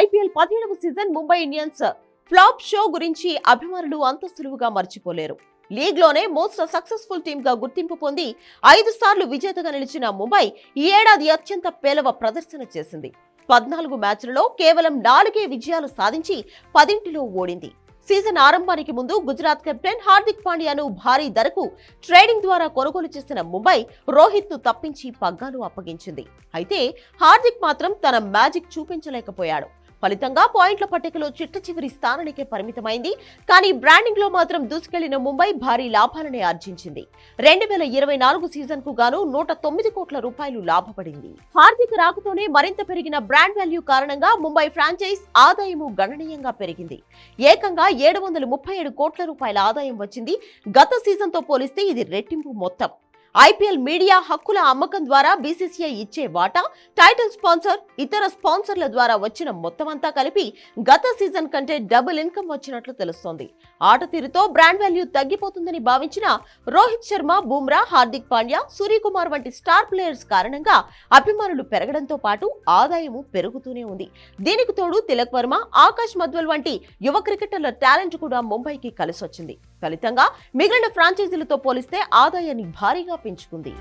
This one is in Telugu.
ఐపీఎల్ పదిహేడవ season Mumbai Indians flop show గురించి అభిమానులు అంత సులువుగా మర్చిపోలేరు. లీగ్లోనే మోస్ట్ సక్సెస్ఫుల్ టీంగా గుర్తింపు పొంది ఐదు సార్లు విజేతగా నిలిచిన ముంబై ఈ ఏడాది అత్యంత పేలవ ప్రదర్శన చేసింది. పద్నాలుగు మ్యాచ్లలో కేవలం నాలుగే విజయాలు సాధించి పదింటిలో ఓడింది. సీజన్ ఆరంభానికి ముందు గుజరాత్ కెప్టెన్ హార్దిక్ పాండ్యాను భారీ ధరకు ట్రేడింగ్ ద్వారా కొనుగోలు చేసిన ముంబై రోహిత్ను తప్పించి పగ్గాలు అప్పగించింది. అయితే హార్దిక్ మాత్రం తన మ్యాజిక్ చూపించలేకపోయాడు. ఫలితంగా పాయింట్ల పట్టికలో చిట్ట చివరి స్థానానికే పరిమితమైంది. కానీ బ్రాండింగ్లో మాత్రం దూసుకెళ్ళిన ముంబై భారీ లాభాలనే ఆర్జించింది. రెండు వేల ఇరవై నాలుగు సీజన్కు గాను నూట తొమ్మిది కోట్ల రూపాయలు లాభపడింది. హార్దిక్ రాకతోనే మరింత పెరిగిన బ్రాండ్ వాల్యూ కారణంగా ముంబై ఫ్రాంచైజ్ ఆదాయము గణనీయంగా పెరిగింది. ఏకంగా ఏడు వందల ముప్పై ఏడు కోట్ల రూపాయల ఆదాయం వచ్చింది. గత సీజన్తో పోలిస్తే ఇది రెట్టింపు మొత్తం. ఐపీఎల్ మీడియా హక్కుల అమ్మకం ద్వారా బీసీసీఐ ఇచ్చే వాటా టైటిల్ స్పాన్సర్ ఇతర స్పాన్సర్ల ద్వారా వచ్చిన మొత్తం అంతా కలిపి గత సీజన్ కంటే డబుల్ ఇన్కమ్ వచ్చినట్లు తెలుస్తోంది. ఆట తీరుతో బ్రాండ్ వాల్యూ తగ్గిపోతుందని భావించిన రోహిత్ శర్మ బుమ్రా హార్దిక్ పాండ్యా సూర్యకుమార్ వంటి స్టార్ ప్లేయర్స్ కారణంగా అభిమానులు పెరగడంతో పాటు ఆదాయము పెరుగుతూనే ఉంది. దీనికి తోడు తిలక్ వర్మ ఆకాష్ మధ్వల్ వంటి యువ క్రికెటర్ల టాలెంట్ కూడా ముంబైకి కలిసొచ్చింది. ఫలితంగా మిగిలిన ఫ్రాంచైజీలతో పోలిస్తే ఆదాయాన్ని భారీగా పెంచుకుంది